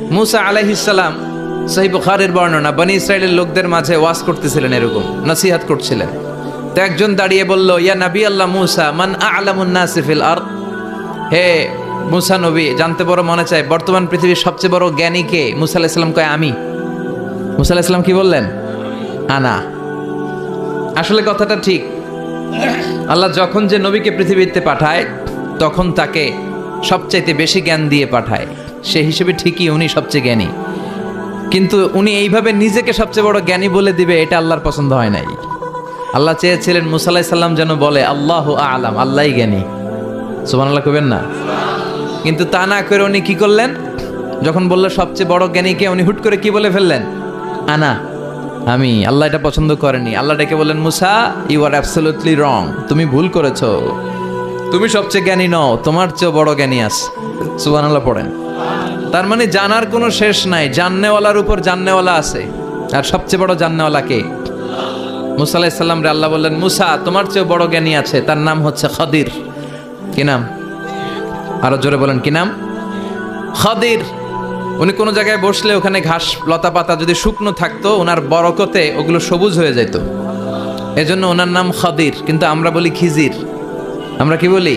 মুসা আলাইহিসাল্লাম সহি বুখারের বর্ণনা, বনি ইসরায়েলের লোকদের মাঝে ওয়াজ করতেছিলেন এরকম, নসিহাত করছিলেন। তো একজন দাঁড়িয়ে বলল, ইয়া নবী আল্লাহ মুসা, মান আলামুন নাসিফিল আর হে মুসা নবী, জানতে বড় মনে চায় বর্তমান পৃথিবীর সবচেয়ে বড় জ্ঞানী কে? মুসা আলাইসাল্লাম কয়, আমি। মুসা আলাইসাল্লাম কি বললেন? আনা। আসলে কথাটা ঠিক। আল্লাহ যখন যে নবীকে পৃথিবীতে পাঠায়, তখন তাকে সবচাইতে বেশি জ্ঞান দিয়ে পাঠায়। সে হিসেবে ঠিকই উনি সবচেয়ে জ্ঞানী। কিন্তু উনি এইভাবে নিজেকে সবচেয়ে বড় জ্ঞানী বলে দিবে, এটা আল্লাহর পছন্দ হয় নাই। আল্লাহ চেয়েছিলেন মুসাল্লাহ সাল্লাম যেন বলে, আল্লাহ আলাম, আল্লাহই জ্ঞানী। সুমান আল্লাহ কবেন না। কিন্তু তা না করে উনি কি করলেন? যখন বলল, সবচেয়ে বড় জ্ঞানীকে উনি হুট করে কি বলে ফেললেন? আনা, আমি, আল্লাহ এটা পছন্দ করেনি। আল্লাহ ডেকে বললেন, মুসা ইউ আর অ্যাবসলিউটলি রং তুমি ভুল করেছ। তুমি সবচেয়ে জ্ঞানী নও, তোমার চেয়েও বড় জ্ঞানী আস। সুবান আল্লাহ পড়েন। তার মানে জানার কোনো শেষ নাই। জাননেওয়ালার উপর জাননেওয়ালা আছে। আর সবচেয়ে বড় জাননেওয়ালা কে? মুসা আলাইসাল্লাম রে আল্লাহ বললেন, মুসা, তোমার চেয়েও বড় জ্ঞানী আছে। তার নাম হচ্ছে খদির। কি নাম? আরও জোরে বলেন, কি নাম? খদির। উনি কোনো জায়গায় বসলে ওখানে ঘাস, লতা পাতা যদি শুকনো থাকতো, ওনার বরকতে ওগুলো সবুজ হয়ে যেত এজন্য ওনার নাম খদির, কিন্তু আমরা বলি খিজির। আমরা কি বলি?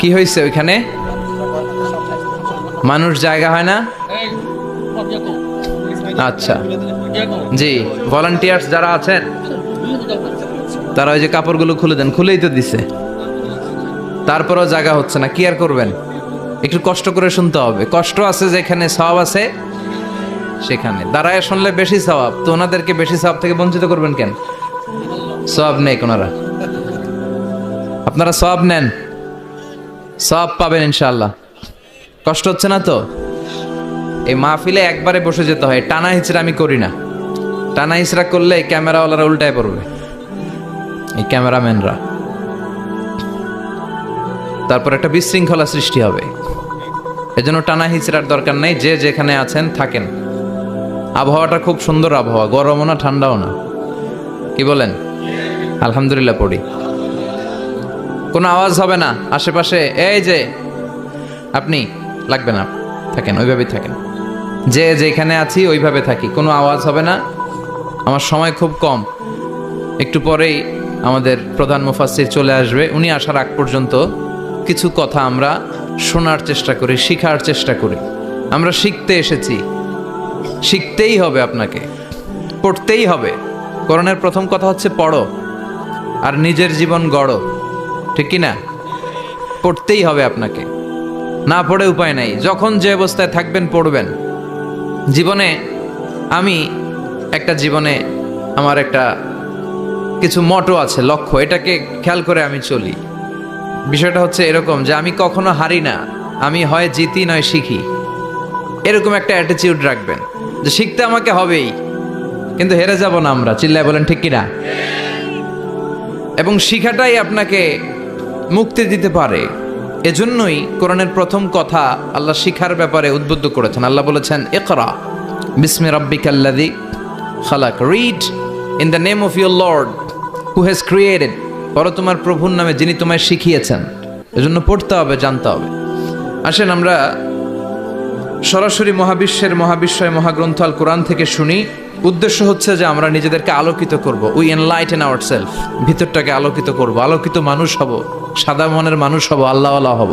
কি হয়েছে ওইখানে? মানুষ জায়গা হয় না? আচ্ছা। জি ভলান্টিয়ার্স যারা আছেন, তারা ওই যে কাপড়গুলো খুলে দেন। খুলেই তো দিছে। তারপরেও জায়গা হচ্ছে না। কি আর করবেন? একটু কষ্ট করে শুনতে হবে। কষ্ট আছে যেখানে সওয়াব আছে, সেখানে। দাঁড়ায় শুনলে বেশি সওয়াব। তো ওনাদেরকে বেশি সওয়াব থেকে বঞ্চিত করবেন কেন? সওয়াব নেই ওনারা। আপনারা সওয়াব নেন। সওয়াব পাবেন ইনশাল্লাহ কষ্ট হচ্ছে না তো? এই মাহফিলে একবারে বসে যেতে হয়, টানা হিচড়া আমি করি না। টানা হিচড়া করলে ক্যামেরাওয়ালারা উল্টায় পড়বে। এই ক্যামেরাম্যানরা। তারপর একটা বিশৃঙ্খলা সৃষ্টি হবে। এজন্য টানা হিচড়ার দরকার নেই, যে যেখানে আছেন থাকেন। আবহাওয়াটা খুব সুন্দর আবহাওয়া, গরমও না, ঠান্ডাও না। কি বলেন? আলহামদুলিল্লাহ পড়ি। কোনো আওয়াজ হবে না। আশেপাশে, এই যে, আপনি লাগবে না, থাকেন, ওইভাবেই থাকেন। যে যেখানে আছি, ওইভাবে থাকি, কোনো আওয়াজ হবে না। আমার সময় খুব কম। একটু পরেই আমাদের প্রধান মুফাসির চলে আসবে। উনি আসার আগ পর্যন্ত কিছু কথা আমরা শোনার চেষ্টা করি, শিখার চেষ্টা করি। আমরা শিখতে এসেছি। শিখতেই হবে আপনাকে। পড়তেই হবে। করণের প্রথম কথা হচ্ছে, পড়ো। আর নিজের জীবন গড়ো। ঠিক কি না? পড়তেই হবে আপনাকে। না পড়ে উপায় নাই। যখন যে অবস্থায় থাকবেন, পড়বেন। জীবনে আমি একটা জীবনে আমার একটা কিছু মটো আছে, লক্ষ্য। এটাকে খেয়াল করে আমি চলি। বিষয়টা হচ্ছে এরকম যে আমি কখনো হারি না। আমি হয় জিতি নয় শিখি। এরকম একটা অ্যাটিটিউড রাখবেন যে শিখতে আমাকে হবেই। কিন্তু হেরে যাব না আমরা। চিল্লায় বলেন, ঠিক কিনা এবং শিখাটাই আপনাকে মুক্তি দিতে পারে। এজন্যই কোরআনের প্রথম কথা আল্লাহ শিখার ব্যাপারে উদ্বুদ্ধ করেছেন। আল্লাহ বলেছেন একরা বিসমি রাব্বিকাল্লাযী খালাক। Read in the name of your lord who has created পর তোমার প্রভুর নামে যিনি তোমায় শিখিয়েছেন। এজন্য পড়তে হবে, জানতে হবে। আসেন আমরা সরাসরি মহাবিশ্বের মহাবিশ্বয় মহাগ্রন্থ আল কোরআন থেকে শুনি। উদ্দেশ্য হচ্ছে যে আমরা নিজেদেরকে আলোকিত করব। উই এনলাইটেন আওয়ার সেলফ ভিতরটাকে আলোকিত করব। আলোকিত মানুষ হব। সাদা মনের মানুষ হব, আল্লাহওয়ালা হব।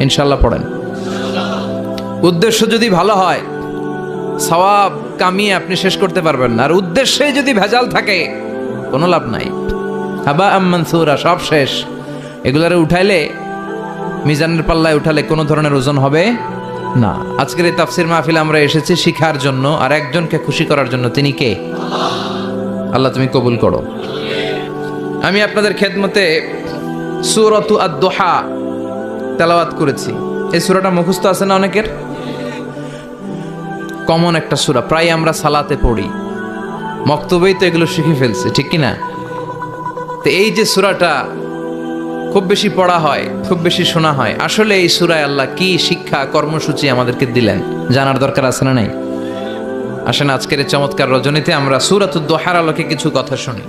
ইনশাল্লাহ পড়েন। উদ্দেশ্য যদি ভালো হয়, সওয়াব, কামিয়ে আপনি শেষ করতে পারবেন না। আর উদ্দেশ্যে যদি ভেজাল থাকে, কোনো লাভ নাই। হাবা আম্মানসুরা সব শেষ। এগুলারে উঠাইলে, মিজানের পাল্লায় উঠালে কোনো ধরনের ওজন হবে না। আজকের এই তাফসির মাহফিল আমরা এসেছি শিখার জন্য, আর একজনকে খুশি করার জন্য। তিনি কে? আল্লাহ তুমি কবুল করো। আমি আপনাদের খেদমতে সুরতু আদ-দোহা তেলাওয়াত করেছি। এই সুরাটা মুখস্থ আছে না অনেকের? কমন একটা সুরা, প্রায় আমরা সালাতে পড়ি। মক্তবেই তো এগুলো শিখে ফেলছে, ঠিক কি না? তো এই যে সুরাটা খুব বেশি পড়া হয়, খুব বেশি শোনা হয়, আসলে এই সুরায় আল্লাহ কি শিক্ষা, কর্মসূচি আমাদেরকে দিলেন, জানার দরকার আছে না নাই? আসেন, আজকের চমৎকার রজনীতে আমরা সুরাতুদ দোহার আলোকে কিছু কথা শুনি।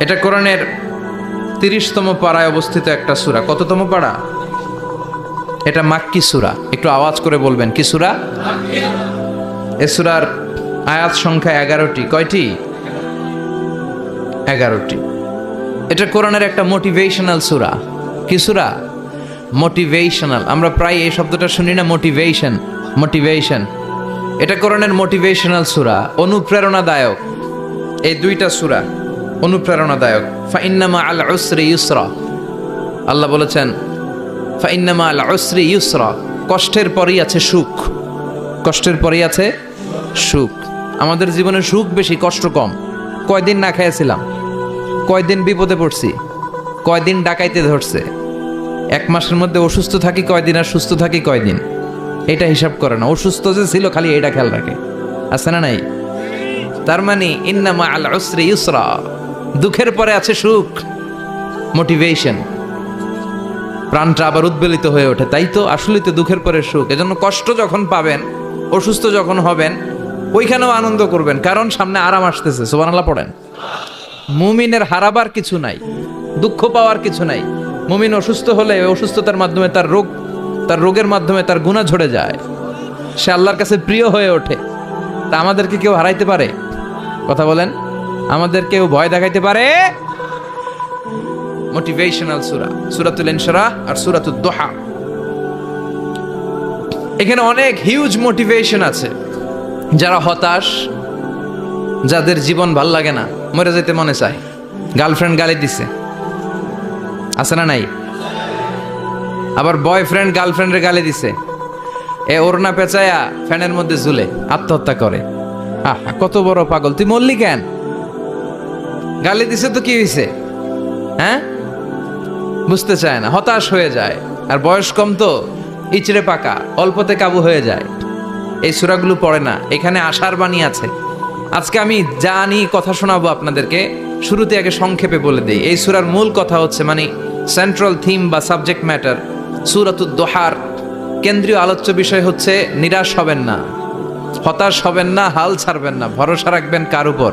এটা কোরআনের তিরিশতম পাড়ায় অবস্থিত একটা সুরা। কততম পাড়া? এটা মাক্কি সুরা। একটু আওয়াজ করে বলবেন, কি সুরা? এ সুরার আয়াত সংখ্যা এগারোটি। কয়টি? এগারোটি। এটা কোরআনের একটা মোটিভেশনাল সুরা। কি সুরা? মোটিভেশনাল আমরা প্রায় এই শব্দটা শুনি না মোটিভেশন মোটিভেশন এটা কোরআনের মোটিভেশনাল সুরা, অনুপ্রেরণাদায়ক। এই দুইটা সুরা। অনুপ্রেরণাদায়ক। ফাইন্নামা আল উসরি ইউসরা। আল্লাহ বলেছেন, ফাইন্নামা আল উসরি ইউসরা, কষ্টের পরেই আছে সুখ। কষ্টের পরেই আছে সুখ। আমাদের জীবনে সুখ বেশি, কষ্ট কম। কয়দিন না খেয়েছিলাম, কয়দিন বিপদে পড়ছি, কয়দিন ডাকাইতে ধরছে। এক মাসের মধ্যে অসুস্থ থাকি কয়দিন আর সুস্থ থাকি কয়দিন। এটা হিসাব করে না, অসুস্থ যে ছিল খালি এটা খেয়াল রাখে। আছে না নাই? তার মানে ইন্নামা আল উসরি ইউসরা। দুঃখের পরে আছে সুখ মোটিভেশন প্রাণটা আবার উদ্বেলিত হয়ে ওঠে, তাই তো আসলেই তো দুঃখের পরে সুখ। এজন্য কষ্ট যখন পাবেন, অসুস্থ যখন হবেন, ওইখানেও আনন্দ করবেন, কারণ সামনে আরাম আসতেছে সোবানাল্লাহ পড়েন। মুমিনের হারাবার কিছু নাই, দুঃখ পাওয়ার কিছু নাই। মুমিন অসুস্থ হলে অসুস্থতার মাধ্যমে তার রোগ, তার রোগের মাধ্যমে তার গুণা ঝরে যায়। সে আল্লাহর কাছে প্রিয় হয়ে ওঠে। তা আমাদেরকে কেউ হারাইতে পারে? কথা বলেন। আমাদের কেউ ভয় দেখাইতে পারে? মোটিভেশনাল সুরা সুরাতুল ইনশারাহ আর সুরাতুল দোহা এখানে অনেক হিউজ মোটিভেশন আছে। যারা হতাশ, যাদের জীবন ভালো লাগে না, মরে যেতে মনে চায়। গার্লফ্রেন্ড গালি দিছে। আছে না নাই? আবার বয়ফ্রেন্ড গার্লফ্রেন্ডের গালি দিছে। এ ওড়না পেঁচায়া ফ্যানের মধ্যে ঝুলে আত্মহত্যা করে। আহ, কত বড় পাগল। তুই মরলি কেন? গালি দিছে তো কি হয়েছে হ্যাঁ? বুঝতে চায় না, হতাশ হয়ে যায়। আর বয়স কম তো, ইচড়ে পাকা, অল্পতে কাবু হয়ে যায়। এই সুরাগুলো পড়ে না, এখানে আশার বাণী আছে। আজকে আমি জানি, কথা শোনাবো আপনাদেরকে, শুরুতে আগে সংক্ষেপে বলে দিই। এই সুরার মূল কথা হচ্ছে মানে সেন্ট্রাল থিম বা সাবজেক্ট ম্যাটার সুরাতুদ দোহার। কেন্দ্রীয় আলোচ্য বিষয় হচ্ছে, নিরাশ হবেন না। হতাশ হবেন না, হাল ছাড়বেন না, ভরসা রাখবেন কার উপর?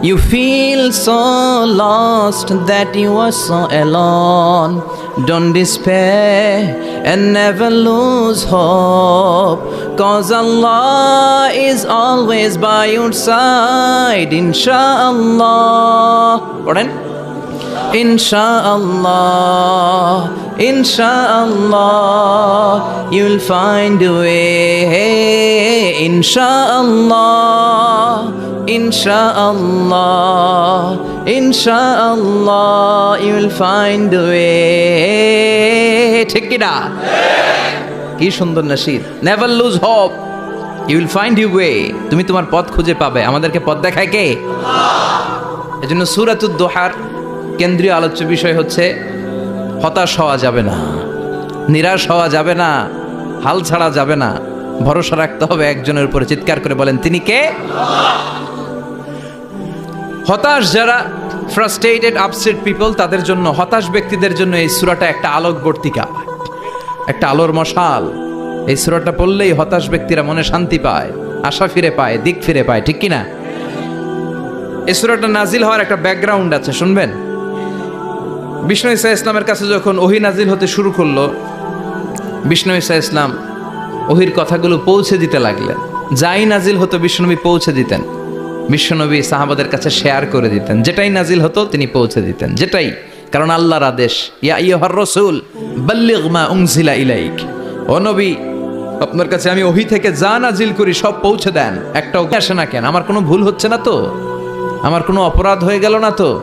You feel so lost that you are so alone. Don't despair and never lose hope. Cause Allah is always by your side. Insha'Allah. Pardon? Insha'Allah, Insha'Allah, you'll find a way. Insha'Allah, Insha'Allah, Insha'Allah, you'll find a way. ঠিক কিনা কি সুন্দর Nasid never lose hope you will find you way তুমি তোমার পথ খুঁজে পাবে আমাদেরকে পথ দেখায় কে এজন্য সুরাতুদ দোহার কেন্দ্রীয় আলোচ্য বিষয় হচ্ছে, হতাশ হওয়া যাবে না, নিরাশ হওয়া যাবে না, হাল ছাড়া যাবে না, ভরসা রাখতে হবে একজনের উপরে। চিৎকার করে বলেন, তিনি কে? হতাশ যারা ফ্রাস্ট্রেটেড আপসেট পিপল তাদের জন্য, হতাশ ব্যক্তিদের জন্য এই সুরাটা একটা আলোকবর্তিকা একটা আলোর মশাল। এই সুরাটা পড়লেই হতাশ ব্যক্তিরা মনে শান্তি পায়, আশা ফিরে পায়, দিক ফিরে পায়, ঠিক কিনা? এই সুরাটা নাজিল হওয়ার একটা ব্যাকগ্রাউন্ড আছে, শুনবেন? বিষ্ণু ইসা ইসলামের কাছে যখন ওহি নাজিল হতে শুরু করল, বিষ্ণু ইসা ইসলাম ওহির কথাগুলো পৌঁছে দিতে লাগলেন। যাই নাজিল হতো, বিষ্ণুনবী পৌঁছে দিতেন। বিশ্বনবী সাহাবাদের কাছে শেয়ার করে দিতেন। যেটাই নাজিল হতো, তিনি পৌঁছে দিতেন। যেটাই, কারণ আল্লাহর আদেশ, ইয়া ইয়হার রসুল, বাল্লিগ মা উংজিলা ইলাইক। ও নবী, আপনার কাছে আমি ওহি থেকে যা নাজিল করি সব পৌঁছে দেন। একটাও আসে না কেন? আমার কোনো ভুল হচ্ছে না তো? আমার কোনো অপরাধ হয়ে গেল না তো?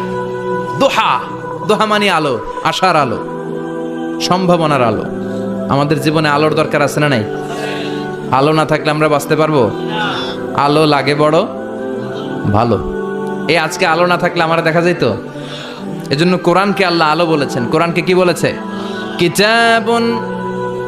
দোহা। দোহা মানে আলো, আশার আলো, সম্ভাবনার আলো। আমাদের জীবনে আলোর দরকার আছে না নাই? আলো না থাকলে আমরা বাঁচতে পারব? আলো লাগে বড়, ভালো। এই আজকে আলো না থাকলে আমার দেখা যাইতো? এজন্য কোরআনকে আল্লাহ আলো বলেছেন। কোরআনকে কি বলেছে? কিতাবুন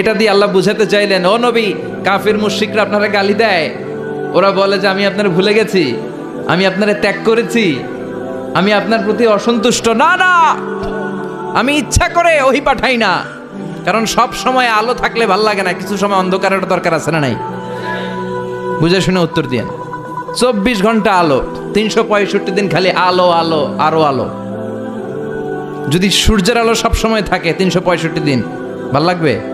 এটা দিয়ে আল্লাহ বুঝাতে চাইলেন, ও নবী, কাফির মুশ্রিকরা আপনারা গালি দেয়। ওরা বলে যে, আমি আপনার ভুলে গেছি, আমি আপনারা ত্যাগ করেছি, আমি আপনার প্রতি অসন্তুষ্ট। না না, আমি ইচ্ছা করে ওহি পাঠাই না। কারণ সব সময় আলো থাকলে ভালো লাগে না, কিছু সময় অন্ধকারের দরকার আছে না নাই? বুঝে শুনে উত্তর দিয়েন। চব্বিশ ঘণ্টা আলো, তিনশো পঁয়ষট্টি দিন খালি আলো আলো, আরও আলো। যদি সূর্যের আলো সব সময় থাকে, তিনশো পঁয়ষট্টি দিন, ভালো লাগবে?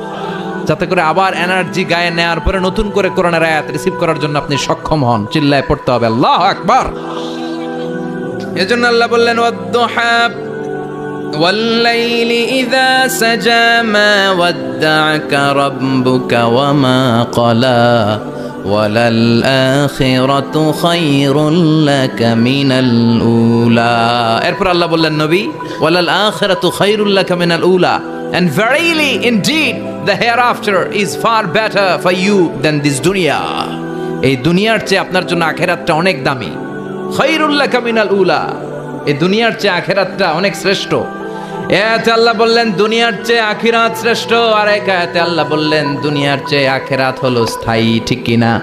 যাতে করে আবার এনার্জি গায়ে নেওয়ার পরে নতুন করে কোরআনের আয়াত রিসিভ করার জন্য আপনি সক্ষম হন চিল্লায় পড়তে হবে আল্লাহ আকবার এজন্য আল্লাহ বললেন ওয়াদ্দুহা والليل إذا سجى ما ودعك ربك وما قلى وللآخرة خير لك من الأولى এরপর আল্লাহ বললেন নবী ওয়ালাল আখিরাতু খায়রুল লাকা মিনাল উলা and verily indeed the hereafter is far better for you then this দুনিয়া এই দুনিয়ার চেয়ে আপনার জন্য আখেরাতটা অনেক দামি। খৈরুল্লাহ কামিনাল মিনাল উলা। এই দুনিয়ার চেয়ে আখেরাতটা অনেক শ্রেষ্ঠ। এতে আল্লাহ বললেন, দুনিয়ার চেয়ে আখিরাত শ্রেষ্ঠ। আর এক আয়াতে আল্লাহ বললেন, দুনিয়ার চেয়ে আখেরাত হলো স্থায়ী, ঠিক কিনা?